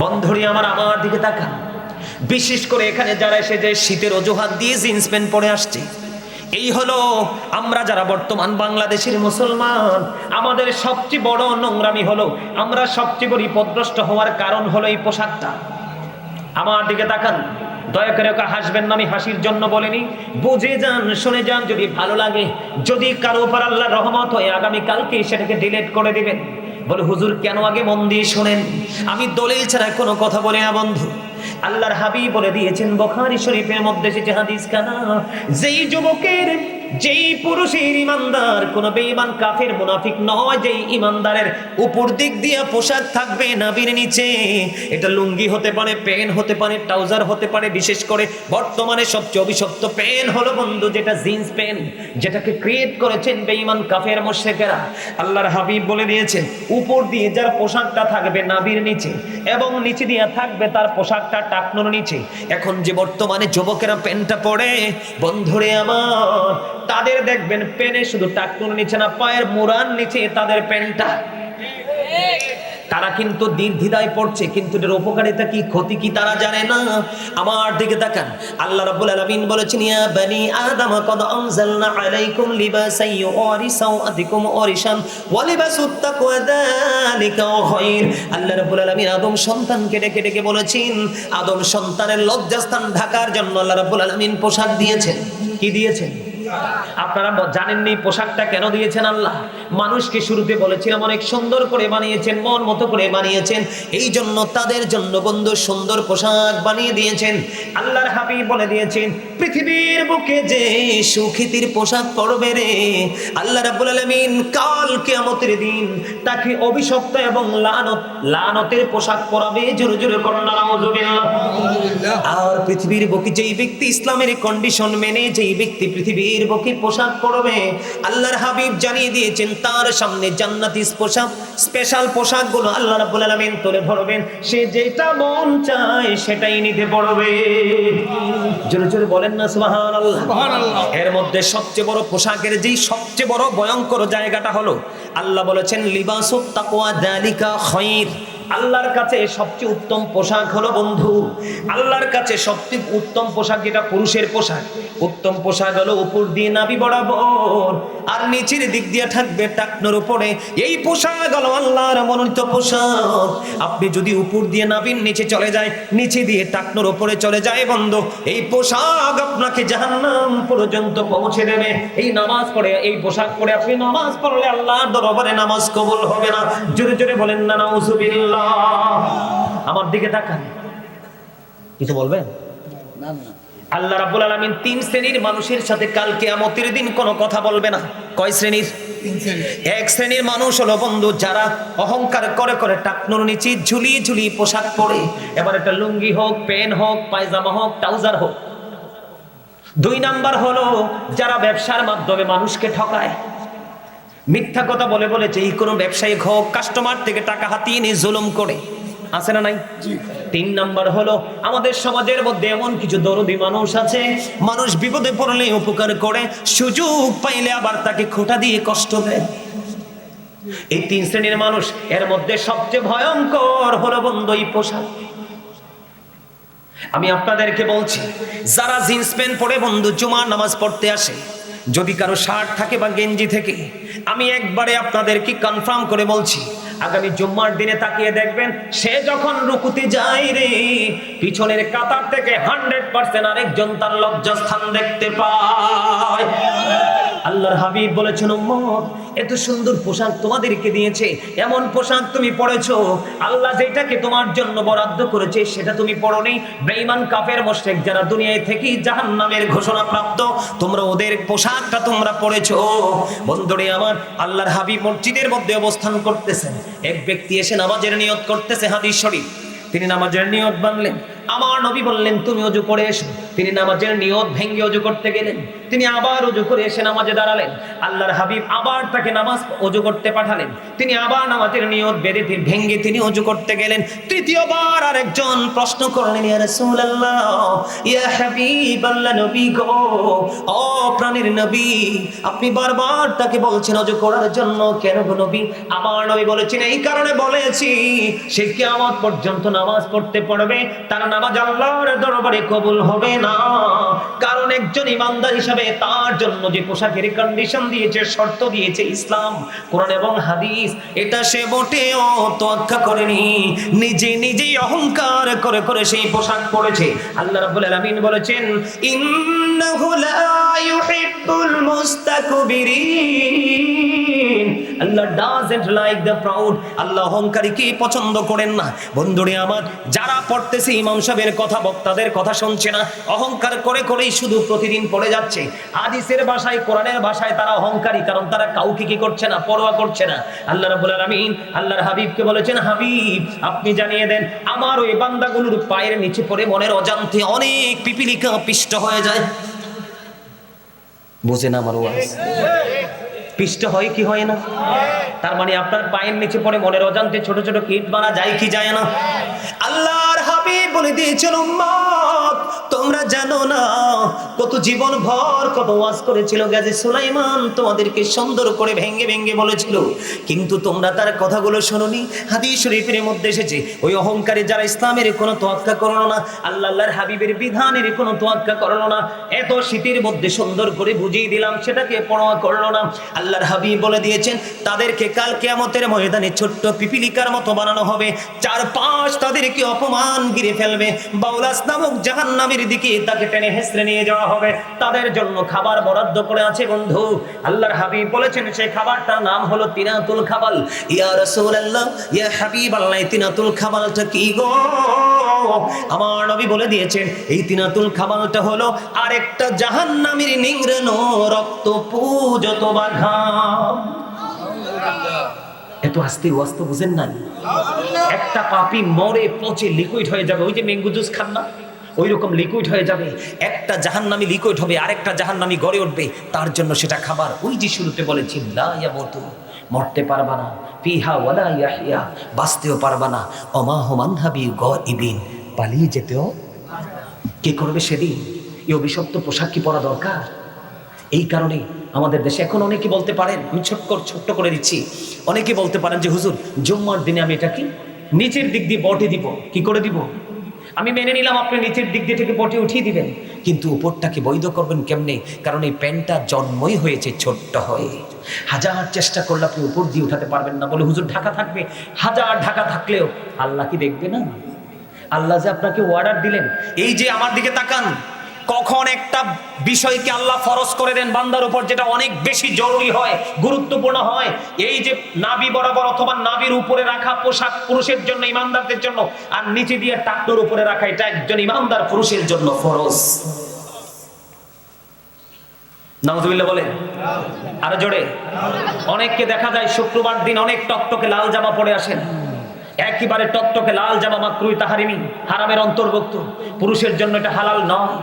বন্ধুরি, আমার আমার দিকে তাকান। বিশেষ করে এখানে যারা এসে যে শীতের অজুহাত দিয়ে জিন্স প্যান্ট পরে আসছে, এই হলো আমরা যারা বর্তমান বাংলাদেশের মুসলমান, আমাদের সবচেয়ে বড় নোংরামি হলো, আমরা সবচেয়ে বড় বিপদগ্রস্ত হওয়ার কারণ হলো এই পোশাকটা। আমার দিকে তাকান। দয়া করে ওকে হাসবেন না, আমি হাসির জন্য বলিনি। বুঝে যান, শুনে যান, যদি ভালো লাগে, যদি কারও উপর আল্লাহ রহমত হয় আগামী কালকে সেটাকে ডিলিট করে দিবেন। বলে, হুজুর, কেন আগে মন দিয়ে শোনেন? আমি দলিল ছাড়া কোনো কথা বলি না, বন্ধু। আল্লাহর হাবি বলে দিয়েছেন, বখারি শরীফের মধ্যে সে কানা যেই যুবকের যেই পুরুষের ইমানদার, কোন বেঈমান কাফের, মুনাফিক নয় যেই ইমানদারের। উপর দিক দিয়ে পোশাক থাকবে নাবির নিচে। এটা লুঙ্গি হতে পারে পেন হতে পারে, ট্রাউজার হতে পারে, বিশেষ করে বর্তমানে সবচেয়ে অভিশপ্ত পেন হলো বন্ধু যেটা জিন্স পেন যেটাকে ক্রিয়েট করেছেন বেঈমান কাফের মোশেকেরা আল্লাহর হাবিব বলে দিয়েছেন, উপর দিয়ে যার পোশাকটা থাকবে নাবির নিচে এবং নিচে দিয়ে থাকবে তার পোশাকটা টাকনোর নিচে। এখন যে বর্তমানে যুবকেরা প্যান্টটা পরে, বন্ধুরে আমার তাদের দেখবেন পেনে শুধু টাকনুর নিচে না, পায়ের মুরান নিচে তাদের প্যান্টটা তারা কিন্তু দ্বিধায় পড়ছে, কিন্তু এটার উপকারিতা কি, ক্ষতি কি তারা জানে না। আমার দিকে তাকান, আল্লাহ রাব্বুল আলামিন বলেছেন, ইয়া বানি আদম, কদ আনজালনা আলাইকুম লিবাসান ইউরি সাওআতিকুম ওয়ারিশান ওয়া লিবাসুত তাকওয়া যালিকা খায়র আল্লাহ রাব্বুল আলামিন আদম সন্তানকে ডেকে ডেকে বলেছেন, আদম সন্তানের লজ্জাস্থান ঢাকার জন্য আল্লাহ রাব্বুল আলামিন পোশাক দিয়েছেন। কি দিয়েছেন? আপনারা জানেননি পোশাকটা কেন দিয়েছেন আল্লাহ? মানুষকে শুরুতে বলেছিলাম অনেক সুন্দর করে বানিয়েছেন মন মতো করে বানিয়েছেন। এই জন্য তাদের জন্য বন্ধু সুন্দর পোশাক বানিয়ে দিয়েছেন। আল্লাহর হাবিব বলে দিয়েছেন পৃথিবীর বুকে যে সুখিতির পোশাক পরবে রে আল্লাহ রাব্বুল আলামিন কাল কিয়ামতের দিন তাকে অভিশপ্ত এবং লানত লানতের পোশাক পরাবে। জোরে জোরে করোনা আর পৃথিবীর বুকে যেই ব্যক্তি ইসলামের কন্ডিশন মেনে যেই ব্যক্তি পৃথিবীর বুকে পোশাক পরবে। আল্লাহর হাবিব জানিয়ে দিয়েছেন তার সামনে জান্নাতি পোশাক স্পেশাল পোশাকগুলো আল্লাহ রাব্বুল আলামিন তুলে ধরবেন। সে যেটা মন চায় সেটাই নিতে পারবে জোরে জোরে বলেন না সুবহানাল্লাহ। এর মধ্যে সবচেয়ে বড় পোশাকের যেই সবচেয়ে বড় ভয়ঙ্কর জায়গাটা হলো আল্লাহ বলেছেন লিবাসুত তাকওয়া যালিকা খায়র। আল্লাহর কাছে সবচেয়ে উত্তম পোশাক হলো বন্ধু। আল্লাহর কাছে সবচেয়ে উত্তম পোশাক যেটা পুরুষের পোশাক। উত্তম পোশাক হলো উপর দিয়ে নাবি বরাবর। আর নিচের দিক দিয়ে থাকবে টাকনোর উপরে। এই পোশাক হলো আল্লাহর মনোনীত পোশাক। আপনি যদি উপর দিয়ে নাবির নিচে চলে যায়, নিচে দিয়ে টাকনোর উপরে চলে যায় বন্ধু, এই পোশাক আপনাকে জাহান্নাম পর্যন্ত পৌঁছে দেবে। এই নামাজ পড়ে, এই পোশাক পরে আপনি নামাজ পড়লে আল্লাহর দরবারে নামাজ কবুল হবে না। জোরে জোরে বলেন না নাউজুবিল্লাহ। আমার দিকে তাকান। কিছু বলবেন? আল্লাহ রাব্বুল আলামিন তিন শ্রেণির মানুষের সাথে কাল কিয়ামতের দিন কোনো কথা বলবে না। কয় শ্রেণির? এক শ্রেণির মানুষ হলো বন্ধু যারা অহংকার করে করে টাকনুর নিচে ঝুলিয়ে ঝুলিয়ে পোশাক পরে। এবার একটা লুঙ্গি হোক পেন হোক পায়জামা হোক ট্রাউজার হোক। দুই নাম্বার হলো যারা ব্যবসার মাধ্যমে মানুষকে ঠকায়। মিথ্যা কথা বলে বলে যে এই কোনো ব্যবসায়িক হোক কাস্টমার থেকে টাকা হাতিয়ে নিয়ে জুলুম করে। আছে না নাই? তিন নাম্বার হলো আমাদের সমাজের মধ্যে এমন কিছু দরদি মানুষ আছে মানুষ বিপদে পড়লে উপকার করে সুযোগ পাইলে আবার তাকে খোটা দিয়ে কষ্ট দেয়। এই তিন শ্রেণির মানুষ এর মধ্যে সবচেয়ে ভয়ঙ্কর হলো বন্ধু এই পোশাক। আমি আপনাদেরকে বলছি যারা জিন্স প্যান্ট পরে বন্ধু জুমার নামাজ পড়তে আসে যদি কারও শার্ট থাকে বা গেঞ্জি থেকে আমি একবারে আপনাদেরকে কনফার্ম করে বলছি আগামী জুম্মার দিনে তাকিয়ে দেখবেন, সে যখন রুকুতে যায় রে, পিছনের কাতার থেকে হান্ড্রেড পার্সেন্ট আরেকজন তার লজ্জাস্থান দেখতে পায়। আল্লাহর হাবিব বলেছেন এত সুন্দর পোশাক তোমাদেরকে দিয়েছে, এমন পোশাক তুমি পরেছো। আল্লাহ যেটাকে তোমার জন্য বরাদ্দ করেছে, সেটা তুমি পরনি। বেঈমান কাফের মোশরিক যারা দুনিয়ায় থেকে জাহান্নামের ঘোষণা প্রাপ্ত, তোমরা ওদের পোশাকটা তোমরা পরেছো। বন্ধুরে আমার, আল্লাহর হাবিব মসজিদের মধ্যে অবস্থান করতেছেন। এক ব্যক্তি এসে নামাজের নিয়ত করতেছে হাদিস শরীফ। তিনি নামাজের নিয়ত বানলেন। আমার নবী বললেন, তুমি অজু করে এসো। তিনি নামাজের নিয়ত ভেঙ্গে অজু করতে গেলেন। তিনি আবার অজু করে এসে নামাজে দাঁড়ালেন। আল্লাহর হাবিব আবার তাকে নামাজ অজু করতে পাঠালেন। তিনি আবার নামাজের নিয়ত বেঁধে ভেঙ্গে তিনি অজু করতে গেলেন। তৃতীয়বার আরেকজন প্রশ্ন করলেন, ইয়া রাসূলুল্লাহ, ইয়া হাবিবাল্লাহ নবী গো ও প্রাণীর নবী, আপনি বারবার তাকে বলছেন অজু করার জন্য কেন গো নবী? আমার নবী বলেছেন, এই কারণে বলেছি, সে কিয়ামত পর্যন্ত নামাজ পড়তে পড়বে, তার নামাজ আল্লাহর দরবারে কবুল হবে না। কারণ একজন ইমানদার হিসাবে তার জন্য যে পোশাকের কন্ডিশন দিয়েছে, শর্ত দিয়েছে ইসলাম, কোরআন এবং হাদিস, এটা সে মোটেও তোয়াক্কা করেনি। নিজে নিজেই অহংকার করে করে সেই পোশাক পরেছে। আল্লাহ রাব্বুল আলামিন বলেছেন, ইন্নাহু লা ইউহিব্বুল মুস্তাকবিরিন। Allah doesn't like the proud Allah অহংকারীকে পছন্দ করেন না? বন্ধুরে আমার, যারা পড়তেছে ইমাম কথা, বক্তাদের কথা শুনছে না, অহংকার করে করেই শুধু প্রতিদিন পড়ে যাচ্ছে। হাদিসের ভাষায়, কোরআনের ভাষায় তারা অহংকারী, কারণ তারা কাউকে কি করছে না, পরোয়া করছে না। আল্লাহ রাব্বুল আলামিন আল্লাহর হাবিবকে বলেছেন, হাবিব, আপনি জানিয়ে দেন, আমার ওই বান্দাগুলোর পায়ের নিচে পড়ে মনের অজান্তে অনেক পিপিলিকা পিষ্ট হয়ে যায়। বুঝেন আমার ওয়াজ? পিষ্ট হয় কি হয় না? তার মানে আপনার পায়ের নিচে পড়ে মনের অজান্তে ছোট ছোট কীট মারা যায় কি যায় না? আল্লাহর হাবিব বলে দিয়েছেন উম্মত তোমরা জানো না, কত জীবন ভর কত ওয়াজ করেছিল গাজী সুলাইমান, তোমাদেরকে সুন্দর করে ভেঙ্গে ভেঙ্গে বলেছিল। কিন্তু তোমরা তার কথাগুলো শোনোনি, হাদিস শরীফের মধ্যে এসেছে, ওই অহংকারী যারা ইসলামের কোনো তোয়াক্কা করল না আল্লাহ আল্লাহর হাবিবের বিধানের কোনো তোয়াক্কা করল না, এত শীতের মধ্যে সুন্দর করে বুঝিয়ে দিলাম, সেটাকে পড়োয়া করল না। আল্লাহর হাবিব বলে দিয়েছেন, তাদেরকে কাল কেয়ামতের ময়দানে ছোট্ট পিপিলিকার মতো বানানো হবে চার পাঁচ তাদেরকে অপমান গিরে ফেলবে, বাউলাস নামক জাহান্নামের দিকে তাকে টেনে হেসড়ে নিয়ে যাওয়া হবে। তাদের জন্য খাবার বরাদ্দ করে আছে, বন্ধু। আল্লাহর হাবিব বলেছেন সেই খাবারটার নাম হলো তিনাতুল খাবাল। ইয়া রাসূলুল্লাহ, ইয়া হাবিব আল্লাহ তিনাতুল খাবালটা কি গো? আমার নবী বলে দিয়েছেন, এই তিনাতুল খাবালটা হলো আরেকটা জাহান্নামের নিংড়ানো রক্ত পূজত বাঘাম এত আস্তে ওয়াস্ত বুঝেন না একটা পাপি মরে পচে লিকুইড হয়ে যাবে, ওই যে ম্যাঙ্গো জুস খান না? ওই রকম লিকুইড হয়ে যাবে, একটা জাহান্নামি লিকুইড হবে, আরেকটা জাহান্নামি গড়ে উঠবে, তার জন্য সেটা খাবার। ওই যে শুরুতে বলেছি, লা ইয়া মতু মরতে পারবা না। ফিহা ওয়ালা ইয়াহিয়া বাঁচতেও পারবা না। অমা হুমান হাবি গ ইবিন পালিয়ে যেতেও কে করবে সেদিন? এই অভিশপ্ত পোশাক কি পরা দরকার? এই কারণে আমাদের দেশে এখন অনেকে বলতে পারেন, আমি ছোট্ট ছোট্ট করে দিচ্ছি, অনেকে বলতে পারেন যে, হুজুর, জুম্মার দিনে আমি এটা কি নিচের দিক দিয়ে বটে দিব। কি করে দিব? আমি মেনে নিলাম আপনি নিচের দিক দিয়ে থেকে পটে উঠিয়ে দিবেন। কিন্তু উপরটাকে বৈধ করবেন কেমনে? কারণ এই প্যান্টটা জন্মই হয়েছে ছোট্ট হয়ে। হাজার চেষ্টা করলে আপনি উপর দিয়ে উঠাতে পারবেন না বলে হুজুর ঢাকা থাকবে। হাজার ঢাকা থাকলেও আল্লাহ কি দেখবে না? আল্লাহ যে আপনাকে অর্ডার দিলেন, এই যে আমার দিকে তাকান কখন একটা বিষয়কে আল্লাহ ফরজ করে দেন বান্দার উপর যেটা অনেক বেশি জরুরি হয়, গুরুত্বপূর্ণ হয়। এই যে নাবি বরাবর অথবা নাবির উপরে রাখা পোশাক পুরুষের জন্য, ইমানদারদের জন্য, আর নিচে দিয়ে টাকটোর উপরে রাখা, এটা একজন ইমানদার পুরুষের জন্য ফরজ। নাউজুবিল্লাহ বলে? আরও জোরে? অনেককে দেখা যায় শুক্রবার দিন অনেক টকটকে লাল জামা পরে আসেন। একেবারে টকটকে লাল জামা মাকরুই তাহারিমি হারামের অন্তর্ভুক্ত। পুরুষের জন্য এটা হালাল নয়।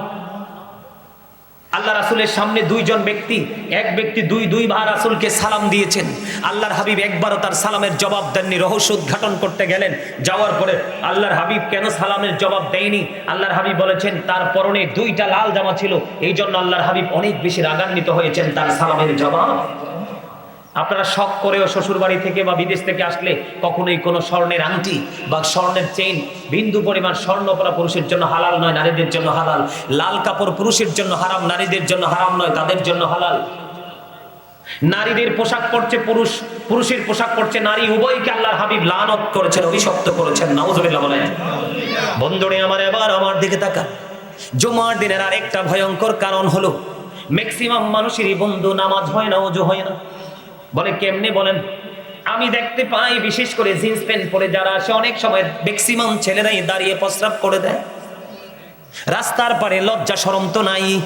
আল্লাহ রাসুলের সামনে দুইজন ব্যক্তি, এক ব্যক্তি দুই দুই ভা রাসুলকে সালাম দিয়েছেন। আল্লাহর হাবিব একবারও তার সালামের জবাব দেননি, রহস্য উদ্ঘাটন করতে গেলেন। যাওয়ার পরে আল্লাহর হাবিব কেন সালামের জবাব দেয়নি? আল্লাহর হাবিব বলেছেন, তার পরনে দুইটা লাল জামা ছিল এই জন্য আল্লাহর হাবিব অনেক বেশি রাগান্বিত হয়েছেন তার সালামের জবাব। আপনারা শখ করেও শ্বশুর বাড়ি থেকে বা বিদেশ থেকে আসলে কখনোই কোনো স্বর্ণের আংটি বা স্বর্ণের চেইন বিন্দু পরিমাণ স্বর্ণ পরা পুরুষের জন্য হালাল নয়, নারীদের জন্য হালাল। লাল কাপড় পুরুষের জন্য হারাম, নারীদের জন্য হারাম নয়, তাদের জন্য হালাল। নারীদের পোশাক পরছে পুরুষ, পুরুষের পোশাক পরছে নারী, উভয়কে আল্লাহর হাবিব লানত করেছেন, অভিশপ্ত করেছেন, নাউজুবিল্লাহ বলেন। বন্ধুরে আমার, এবার আমার দিকে তাকা জুমার দিনের আরেকটা ভয়ঙ্কর কারণ হলো ম্যাক্সিমাম মানুষেরই বন্ধু নামাজ হয় না ওজু হয় না। বলে কেমনে বলেন? আমি দেখতে পাই, বিশেষ করে জিন্স প্যান্ট পরে যারা আসে, অনেক সময় ম্যাক্সিমাম ছেলেরাই দাঁড়িয়ে প্রস্রাব করে দেয়। রাস্তার পারে লজ্জা সরম তো নাই।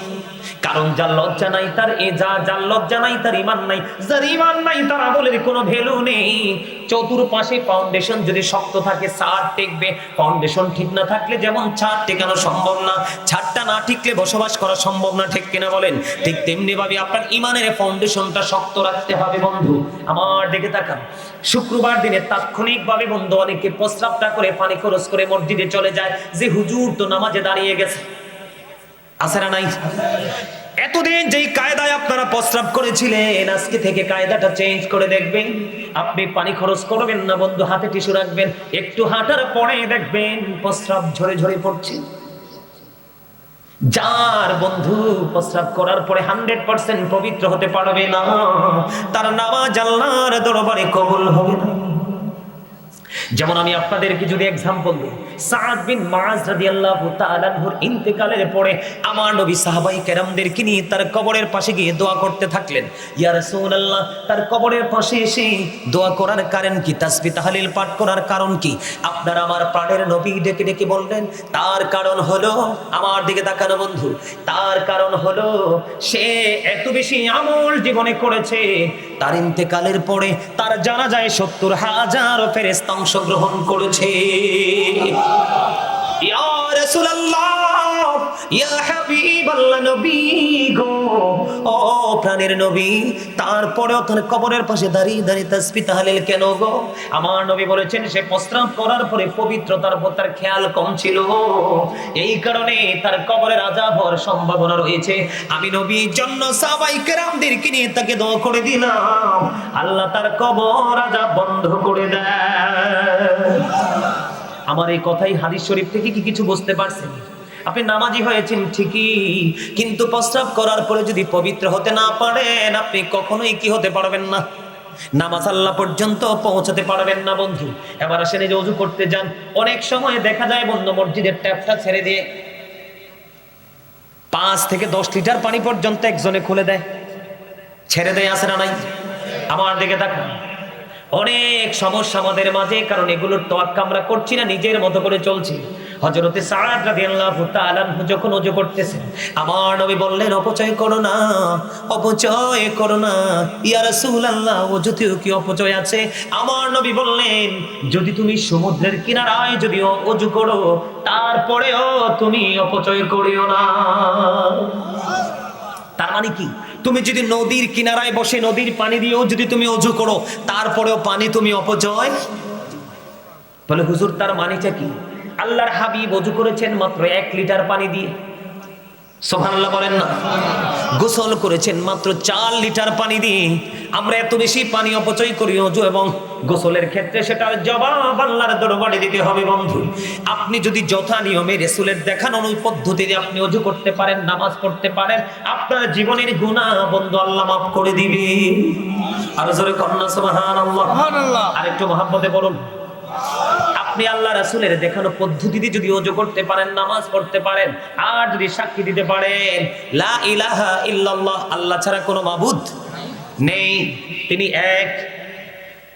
কারণ যার লজ্জা নাই, তার এ যা, যার লজ্জা নাই, তার ইমান নাই। যার ইমান নাই, তার আমলের কোনো ভ্যালু নেই। চতুর্পাশে ফাউন্ডেশন যদি শক্ত থাকে, ছাদ টেকবে। ফাউন্ডেশন ঠিক না থাকলে যেমন ছাদ টেকানো সম্ভব না, ছাদটা না ঠিকলে বসবাস করা সম্ভব না, ঠিক কিনা বলেন? ঠিক তেমনি ভাবে আপনার ইমানের ফাউন্ডেশনটা শক্ত রাখতে হবে বন্ধু। আমার দিকে তাকান। শুক্রবার দিনে তাৎক্ষণিকভাবে বন্ধু অনেকে প্রস্রাবটা করে, পানি খরচ করে মসজিদে চলে যায়, যে হুজুর তো নামাজে দাঁড়িয়ে গেছে। না নাই? এতদিন যেই কায়দায় আপনারা প্রস্রাব করেছিলেন, আজকে থেকে কায়দাটা চেঞ্জ করে দেখবেন। আপনি পানি খরচ করবেন না বন্ধু, হাতে টিস্যু রাখবেন। একটু হাঁটার পরে দেখবেন প্রস্রাব ঝরে ঝরে পড়ছে। যার বন্ধু প্রস্রাব করার পরে হান্ড্রেড পার্সেন্ট পবিত্র হতে পারবে না, তার নামাজ আল্লাহর দরবারে কবুল হবে না। যেমন আমি আপনাদেরকে যদি এক্সাম্পল দিই সাদ বিন মাজ রাদিয়াল্লাহু তাআলা ইন্তেকালের পরে আমার নবী সাহাবাই কেরামদেরকে নিয়ে তার কবরের পাশে গিয়ে দোয়া করতে থাকলেন। ইয়া রাসূলুল্লাহ, তার কবরের পাশে এসে দোয়া করার কারণ কি? তাসবিহ তাহলিল পাঠ করার কারণ কি? আপনারা আমার প্রাণের নবী ডেকে ডেকে বললেন, তার কারণ হলো, আমার দিকে তাকানো বন্ধু, তার কারণ হলো, সে এত বেশি আমল জীবনে করেছে। তার ইন্তেকালের পরে তার জানা যায় সত্তর হাজার ফেরেস্তা অংশগ্রহণ করেছে। ইয়া নবী এই কারণে তার কবরের আযাব হওয়ার সম্ভাবনা রয়েছে। আমি নবীর জন্য সাহাবাই কেরামদেরকে নিয়ে তাকে দোয়া করে দিলাম। আল্লাহ তার কবর আযাব বন্ধ করে দেয়। আমার এই কথাই হাদিস শরীফ থেকে কি কিছু বুঝতে পারছেন? আপনি নামাজি হয়েছেন ঠিকই, কিন্তু প্রস্রাব করার পরে যদি পবিত্র হতে না পারেন, আপনি কখনোই কি হতে পারবেন না? নামাজ আল্লাহ পর্যন্ত পৌঁছাতে পারবেন না বন্ধু। এবার আসেন যে অজু করতে যান। অনেক সময় দেখা যায় বন্ধু, মসজিদের ট্যাপটা ছেড়ে দিয়ে পাঁচ থেকে দশ লিটার পানি পর্যন্ত একজনে খুলে দেয়। ছেড়ে দেয় আসে না নাই? আমার দিকে দেখুন অনেক সমস্যা আমাদের মাঝে, কারণ এগুলোর তোয়াক্কা আমরা করছি না, নিজের মতো করে চলছি। হজরতে সাদ রাদিয়াল্লাহু তাআলা যখন ওযু করতেছেন আমার নবী বললেন, অপচয় করো না, অপচয় করো না। ইয়া রাসূলুল্লাহ, ওযুতেও কি অপচয় আছে? আমার নবী বললেন, যদি তুমি সমুদ্রের কিনারায় যদি ওযু করো, তারপরেও তুমি অপচয় করিও না। তার মানে কি? তুমি যদি নদীর কিনারায় বসে নদীর পানি দিয়েও যদি তুমি অজু করো, তারপরেও পানি তুমি অপচয়? বলে, হুজুর, তার মানেটা কি? আল্লাহর হাবিব অজু করেছেন মাত্র এক লিটার পানি দিয়ে। সোহানাল্লাহ বলেন না। গোসল করেছেন মাত্র চার লিটার পানি দিয়ে। আমরা এত বেশি পানি অপচয় করি অজু এবং গোসলের ক্ষেত্রে সেটার জবাব আল্লাহর দরবারে দিতে হবে বন্ধু। আপনি যদি যথা নিয়মে রেসুলের দেখানো ওই পদ্ধতিতে আপনি অজু করতে পারেন নামাজ পড়তে পারেন আপনার জীবনের গুনাহ বন্ধু আল্লাহ মাফ করে দিবে। আর জোরে কন্যা সুবহানাল্লাহ। সুবহানাল্লাহ। আরেকটু মহাব্বতে বলুন। আপনি আল্লাহ রাসুলের দেখানো পদ্ধতিতে যদি অজু করতে পারেন, নামাজ পড়তে পারেন, আর যদি সাক্ষী দিতে পারেন, লা ইলাহা ইল্লাল্লাহ, আল্লাহ ছাড়া কোনো মাবুদ নেই। তিনি এক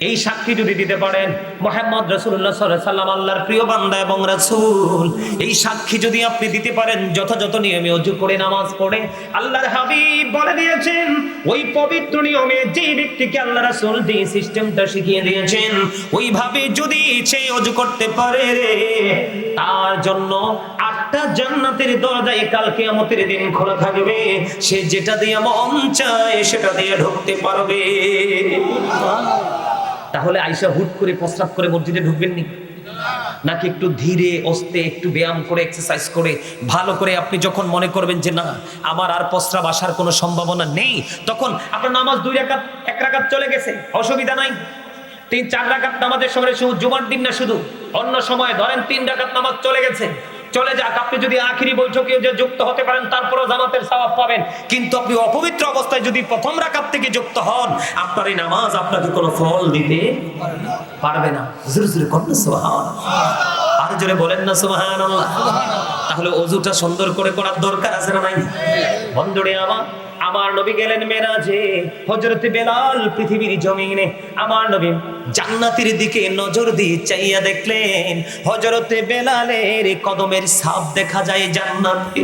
এই সাক্ষী যদি দিতে পারেন, মোহাম্মদ রসুল্লাহ সাল্লাম আল্লাহর প্রিয় বান্দা এবং রাসূল, এই সাক্ষী যদি আপনি দিতে পারেন, যথাযথ নিয়মে অজু করে নামাজ পড়ে, আল্লাহর হাবিব বলে দিয়েছেন, ওই পবিত্র নিয়মে যে ব্যক্তিকে আল্লাহ রাসূল যে সিস্টেমটা শিখিয়ে দিয়েছেন, ওইভাবে যদি সে অজু করতে পারে তার জন্য আটটা জান্নাতের দরজায় কাল কিয়ামতের দিন খোলা থাকবে। সে যেটা দিয়ে মন চায়, সেটা দিয়ে ঢুকতে পারবে। তাহলে আইসা হুট করে প্রস্রাব করে মসজিদে ঢুকবেন নি? নাকি একটু ধীরে, অস্তে, একটু ব্যায়াম করে এক্সারসাইজ করে, ভালো করে আপনি যখন মনে করবেন যে, না, আমার আর প্রস্রাব আসার কোনো সম্ভাবনা নেই, তখন আপনার নামাজ দুই রাকাত, এক রাকাত চলে গেছে, অসুবিধা নাই। তিন, চার রাকাত নামাজের সময় শুধু জুমার দিন না শুধু, অন্য সময় ধরেন তিন রাকাত নামাজ চলে গেছে। চলে যাক। আপনি যদি আখিরি বৈঠকে যে যুক্ত হতে পারেন, তারপরেও জামাতের সওয়াব পাবেন। কিন্তু আপনি অপবিত্র অবস্থায় যদি প্রথম রাকাত থেকে যুক্ত হন, আপনার এই নামাজ আপনাকে কোনো ফল দিতে পারবে না। জোরে জোরে করেন না সুবহান আর জোরে বলেন না সুবহান তাহলে অজুটা সুন্দর করে করার দরকার আছে না নাই? বন্ধুরে আমার আমার নবী গেলেন মেরাজে হজরত বেলাল পৃথিবীর জমিনে। আমার নবী জান্নাতের দিকে নজর দিয়ে চাইয়া দেখলেন হজরত বেলালের কদমের সাপ দেখা যায় জান্নাতে।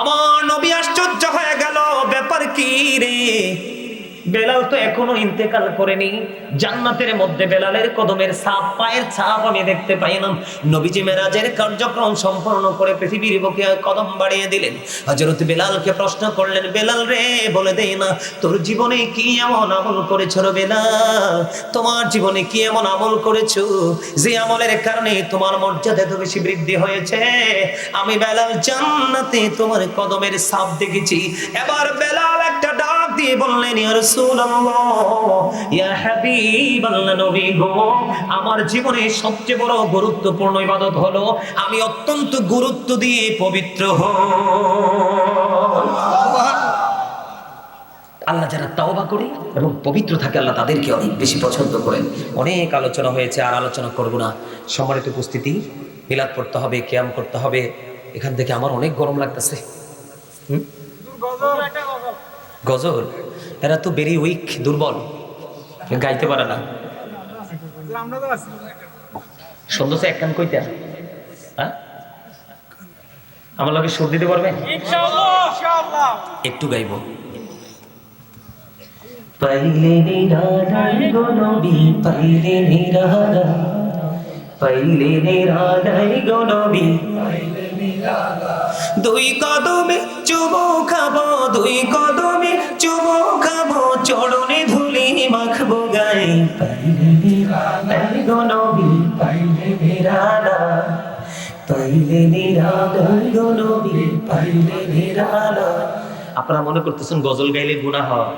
আমার নবী আশ্চর্য হয়ে গেল, ব্যাপার কি রে? বেলাল তো এখনও ইন্তেকাল করেনি। জান্নাতের মধ্যে বেলালের কদমের ছাপ, পায়ের ছাপ আমি দেখতে পাইলাম। নবীজি মেরাজের কার্যক্রম সম্পন্ন করে পৃথিবীর বুকে কদম বাড়িয়ে দিলেন। হযরত বেলালকে প্রশ্ন করলেন, বেলাল রে, বলে দে না, তোর জীবনে কি এমন আমল করেছ বেলাল? তোমার জীবনে কি এমন আমল করেছ যে আমলের কারণে তোমার মর্যাদা এত বেশি বৃদ্ধি হয়েছে? আমি বেলাল জান্নাতে তোমার কদমের ছাপ দেখেছি। এবার বেলাল একটা ডাক দিয়ে বললেন আমার জীবনে সবচেয়ে বড় গুরুত্বপূর্ণ ইবাদত হলো, আমি অত্যন্ত গুরুত্ব দিয়ে পবিত্র আল্লাহ যারা তাওবা করে এবং পবিত্র থাকে, আল্লাহ তাদেরকে অনেক বেশি পছন্দ করেন। অনেক আলোচনা হয়েছে, আর আলোচনা করব না। সম্মানিত উপস্থিতি, মিলাদ পড়তে হবে ক্যাম করতে হবে। এখান থেকে আমার অনেক গরম লাগতেছে। গজল? এরা তো ভেরি উইক দুর্বল। গাইতে পারে না। সুন্দর এক কান কইতে? হ্যাঁ? আমার লগে সুর দিতে পারবেন একটু গাইবো। পাইলে নিরালাই গো নবী পাইলে নিরালা। পাইলে নিরালাই গো নবী দুই কদমে চুমো খাব দুই কদমে, চুমো খাব, চরণে ধুলি মাখবো গায়ে। পাইলে আপনারা মনে করতেছেন গজল গাইলে গুনাহ হয়?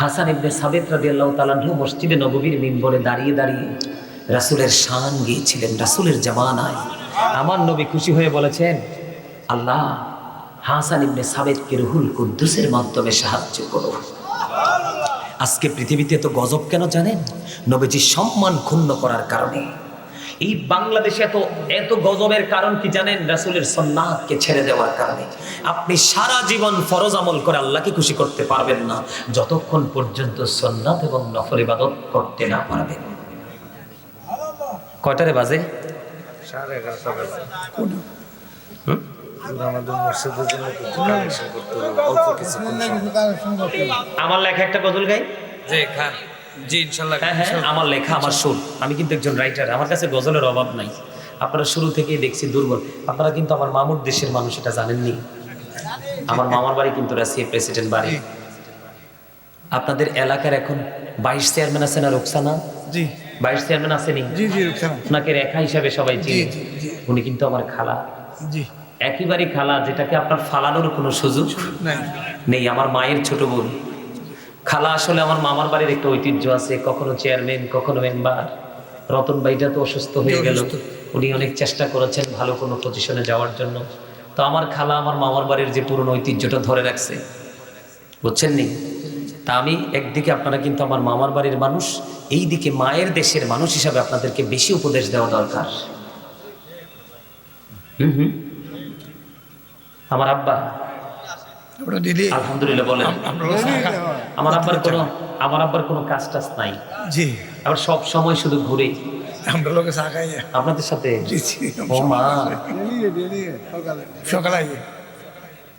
হাসান ইবনে সাবেত রাদিয়াল্লাহু তাআলা মসজিদে নববীর মিম্বরে দাঁড়িয়ে দাঁড়িয়ে রাসূলের শান গিয়েছিলেন, রাসূলের জামানায়। আমার নবী খুশি হয়ে বলেছেন, আল্লাহ হাসান ইবনে সাবেতকে রুহুল কুদ্দুসের মাধ্যমে সাহায্য করো। আজকে পৃথিবীতে তো গজব কেন জানেন? নবীজির সম্মান ক্ষুণ্ণ করার কারণে। এই বাংলাদেশে এত এত গজবের কারণ কি জানেন? রাসূলের সন্ন্যাতকে ছেড়ে দেওয়ার কারণে। আপনি সারা জীবন ফরজ আমল করে আল্লাহকে খুশি করতে পারবেন না যতক্ষণ পর্যন্ত সন্ন্যাত এবং নফল ইবাদত করতে না পারবেন। কয়টারে বাজে? সাড়ে এগারোটা বাজে। হুম? আমাদের মসজিদের জন্য কালেকশন করতে হবে অল্প কিছুক্ষণ আমার লেখা একটা গজল গাই? জি খান। জি ইনশাল্লাহ হ্যাঁ হ্যাঁ আমার লেখা আমার সুর। আমি কিন্তু একজন রাইটার আমার কাছে গজলের অভাব নাই। আপনারা শুরু থেকেই দেখছি দুর্বল। আপনারা কিন্তু আমার মামুর দেশের মানুষ এটা জানেননি? আমার মামার বাড়ি কিন্তু রাশিয়া প্রেসিডেন্ট বাড়ি। আপনাদের এলাকার এখন বাইশ চেয়ারম্যান আছে না রোকসানা? জি। বাইশ চেয়ারম্যান আসেনি জি জি রুকসানা। ওনাকে রেখা হিসাবে সবাই চিনি। উনি কিন্তু আমার খালা। জি। একইবারই খালা যেটাকে আপনার ফালানোর কোনো সুযোগ নেই। আমার মায়ের ছোট বোন। খালা আসলে আমার মামার বাড়ির একটা ঐতিহ্য আছে কখনো চেয়ারম্যান কখনো মেম্বার। রতন ভাইটা তো অসুস্থ হয়ে গেল। উনি অনেক চেষ্টা করেছেন ভালো কোনো পজিশনে যাওয়ার জন্য। তো আমার খালা আমার মামার বাড়ির যে পুরনো ঐতিহ্যটা ধরে রাখছে বুঝছেন নি? তা আমি একদিকে আপনারা কিন্তু আমার মামার বাড়ির মানুষ এই দিকে মায়ের দেশের মানুষ হিসাবে আপনাদেরকে বেশি উপদেশ দেওয়া দরকার। হুম হুম। আমার আব্বা। আলহামদুলিল্লাহ বলেন। আমার আব্বার কোনো আমার আব্বার কোনো কাজ টাজ নাই। জি। আবার সব সময় শুধু ঘুরে। আমরা লোকে সাকাই আপনাদের সাথে? জি জি ও সকালে।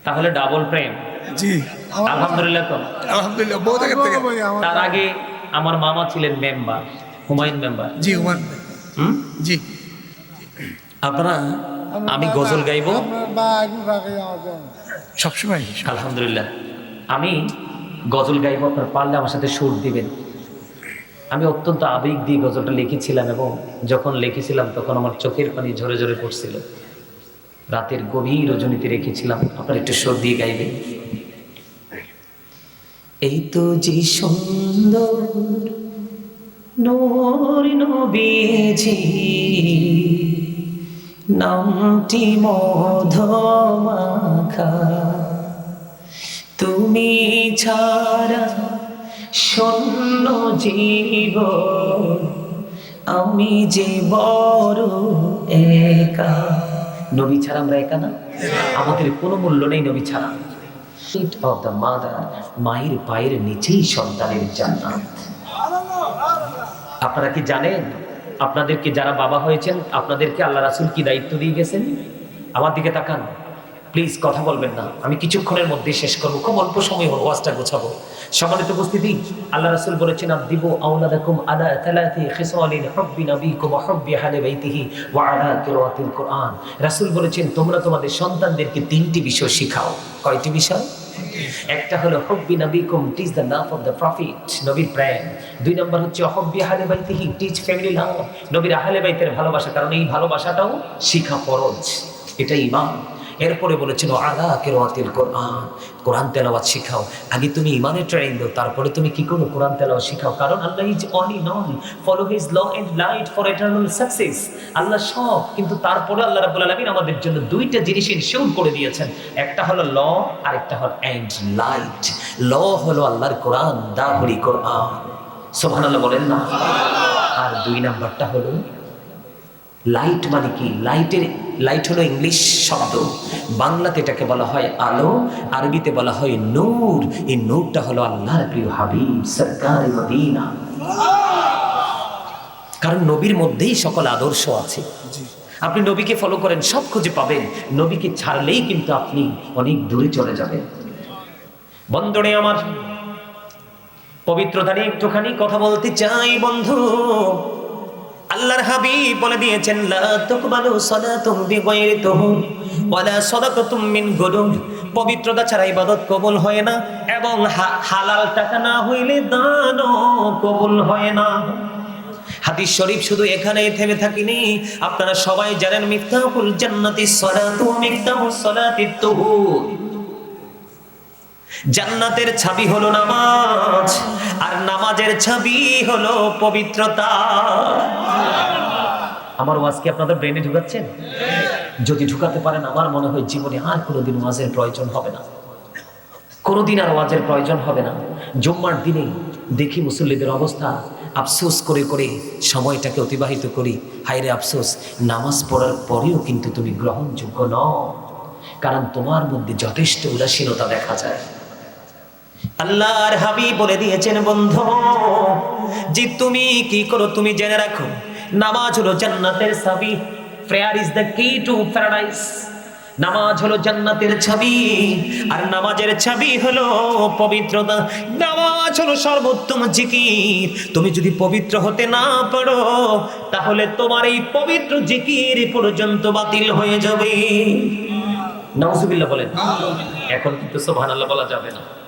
তাহলে ডাবল প্রেম। জি। আলহামদুলিল্লাহ তো। আলহামদুলিল্লাহ বহুত আগের থেকে। তার আগে আমার মামা ছিলেন মেম্বার হুমায়ুন মেম্বার। জি হুমান হুম? জি। আপনারা আমি গজল গাইবো। সবসময়। আলহামদুলিল্লাহ। আমি গজল গাইবো আপনার পারলে আমার সাথে সুর দিবেন। আমি অত্যন্ত আবেগ দিয়ে গজলটা লিখেছিলাম এবং যখন লিখেছিলাম তখন আমার চোখের পানি ঝরে ঝরে পড়ছিল। রাতের গভীর রজনীতে রেখেছিলাম আপনার একটু সুর দিয়ে গাইবেন। এই তো যে সুন্দর নূর নবীজি নামটি মধমাখা। তুমি ছাড়া শূন্য জীব আমি যে বড় একা। নবী ছাড়া আমরা একা না? আমাদের কোনো মূল্য নেই নবী ছাড়া। Feet of the mother, মায়ের পায়ের নিচেই সন্তানের জান্নাত। আপনারা কি জানেন? আপনাদেরকে যারা বাবা হয়েছেন, আপনাদেরকে আল্লাহ রাসুল কি দায়িত্ব দিয়ে গেছেন? আমার দিকে তাকান। প্লিজ কথা বলবেন না। আমি কিছুক্ষণের মধ্যে শেষ করব। খুব অল্প সময় হল, ওয়াজটা গোছাবো। সম্মানিত উপস্থিতি, আল্লাহ রাসূল বলেছেন আদিবু আওলাদাকুম আলা তালাতি খিসালিন হুব্বি বাইতিহি ওয়া আলা রাসূল বলেছেন, তোমরা তোমাদের সন্তানদেরকে তিনটি বিষয় শিখাও। কয়টি বিষয়? একটা হলো, হব্বি নবীকুম it's the love of the prophet নবীর প্রেম দুই নম্বর হচ্ছে অহব্বি আহলে বাইতিহি টিচ ফ্যামিলি লাভ নবীর আহলে বাইতের ভালোবাসা। কারণ এই ভালোবাসাটাও শিখা ফরজ। এটা ইমান এরপরে বলেছিল, আলা কেরোয়াতিল কোরআন। কোরআন তেলাওয়াত শিখাও। আগে তুমি ইমানে ট্রেনিং দাও, তারপরে তুমি কি করো কোরআন তেলাওয়াত শিখাও। কারণ Allah is in all follow his law and light for eternal success আল্লাহ সব, কিন্তু তারপরে আল্লাহ রাব্বুল আলামিন আমাদের জন্য দুইটা জিনিস ইনশিওর করে দিয়েছেন। একটা হলো ল আর একটা হলো এন্ড লাইট ল হলো আল্লাহর কোরআন, দাহরি কোরআন। সুবহানাল্লাহ বলেন না? আর দুই নাম্বারটা হলো লাইট মানে কি? লাইটের লাইট হলো ইংলিশ শব্দ। বাংলাতে এটাকে বলা হয় আলো আরবিতে বলা হয় নূর। এই নূরটা হলো আল্লাহর প্রিয় হাবিব সরকার মদিনা। কারণ নবীর মধ্যেই সকল আদর্শ আছে। আপনি নবীকে ফলো করেন সব খুঁজে পাবেন। নবীকে ছাড়লেই কিন্তু আপনি অনেক দূরে চলে যাবেন। বন্ধনে আমার পবিত্রতা নিয়ে একটুখানি কথা বলতে চাই বন্ধু। আল্লাহর হাবিব বলে দিয়েছেন, লা তুকবালু সালাতুম বিগাইরি তুহুর ওয়ালা সাদাকাতুম মিন গুলুল পবিত্রতা ছাড়া ইবাদত কবুল হয় না এবং হালাল টাকা না হইলে দানও কবুল হয় না। হাদিস শরীফ শুধু এখানেই থেমে থাকিনি। আপনারা সবাই জানেন মিফতাহুল জান্নাতি সালাতু মিফতাহুস সালাতি তুহুর। জান্নাতের ছাবি হলো নামাজ, আর নামাজের ছাবি হলো পবিত্রতা। আমার ওয়াজ কি আপনাদের ব্রেনে ঢুকাচ্ছেন যদি ঢুকাতে পারেন, আমার মনে হয় জীবনে আর কোনোদিন ওয়াজের প্রয়োজন হবে না। কোনোদিন আর ওয়াজের প্রয়োজন হবে না। জুম্মার দিনে দেখি মুসল্লিদের অবস্থা। আফসোস করে করে সময়টাকে অতিবাহিত করি। হাইরে আফসোস, নামাজ পড়ার পরেও কিন্তু তুমি গ্রহণযোগ্য নও। কারণ তোমার মধ্যে যথেষ্ট উদাসীনতা দেখা যায়। আল্লাহর হাবিব বলে দিয়েছেন বন্ধু যে তুমি কি করো তুমি জেনে রাখো নামাজ হলো জান্নাতের চাবি prayer is the key to paradise নামাজ হলো জান্নাতের ছবি আর নামাজের ছবি হলো পবিত্রতা। নামাজ হলো সর্বোত্তম জিকির। তুমি যদি পবিত্র হতে না পারো তাহলে তোমার এই পবিত্র জিকির পর্যন্ত বাতিল হয়ে যাবে। নাউজুবিল্লাহ বলেন। এখন কিন্তু সুবহানাল্লাহ বলা যাবে না।